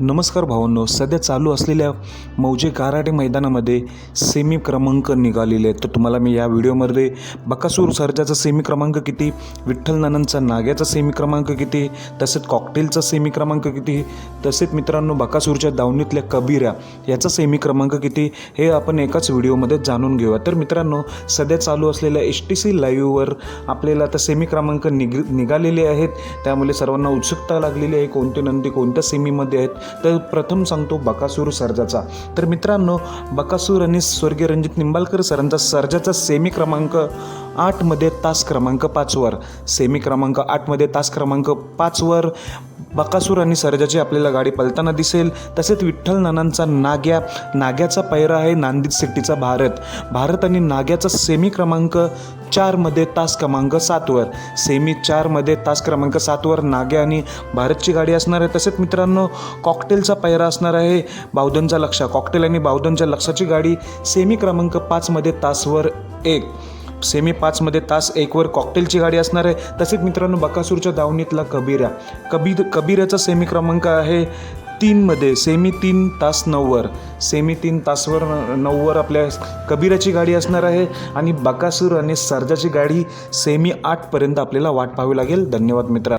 नमस्कार भावांनो सध्या चालू असलेल्या मौजे काराटे मैदानामध्ये सेमी क्रमांक निघालेले आहेत. तर तुम्हाला मी या व्हिडिओमध्ये बकासूर सर्जाचा सेमी क्रमांक किती विठ्ठल नानांचा नाग्याचा सेमी क्रमांक किती तसेच कॉकटेलचा सेमी क्रमांक किती तसेच मित्रांनो बकासूरच्या दावणीतल्या कबीरा याचा सेमी क्रमांक किती हे आपण एकाच व्हिडिओमध्ये जाणून घेऊया. तर मित्रांनो सध्या चालू असलेल्या एस टी सी लाईव्हवर आपल्याला आता सेमी क्रमांक निघ निघालेले आहेत. त्यामुळे सर्वांना उत्सुकता लागलेली आहे कोणते नंदी कोणत्या सेमीमध्ये आहेत. तर प्रथम सांगतो बकासूर सर्जाचा. तर मित्रांनो बकासूर आणि स्वर्गीय रणजित निंबाळकर सरांचा सर्जाचा सेमी क्रमांक आठमध्ये तास क्रमांक पाचवर. सेमी क्रमांक आठमध्ये तास क्रमांक पाचवर. बकासूर आणि सर्जाची आपल्याला गाडी पलताना दिसेल. तसेच विठ्ठल नानांचा नाग्या नाग्याचा पैरा आहे नांदेड सिटीचा भारत. भारत आणि नाग्याचा सेमी क्रमांक चारमध्ये तास क्रमांक सातवर सेमी चारमध्ये तास क्रमांक सातवर नाग्या आणि भारतची गाडी असणार आहे. तसेच मित्रांनो कॉकटेलचा पैरा असणार आहे. बावधनचा लक्षा कॉकटेल आणि बावधनच्या लक्षाची गाडी सेमी क्रमांक पाचमध्ये तासवर एक. सेमी पाचमध्ये तास एकवर कॉकटेलची गाडी असणार आहे. तसेच मित्रांनो बकासूरच्या दावणीतला कबीरा. कबीर कबीराचा सेमी क्रमांक आहे तीनमध्ये. सेमी तीन तास नऊवर. सेमी तीन तासवर नऊवर आपल्या कबीराची गाडी असणार आहे आणि बकासूर आणि सर्जाची गाडी सेमी आठपर्यंत आपल्याला वाट पाहावी लागेल. धन्यवाद मित्रा.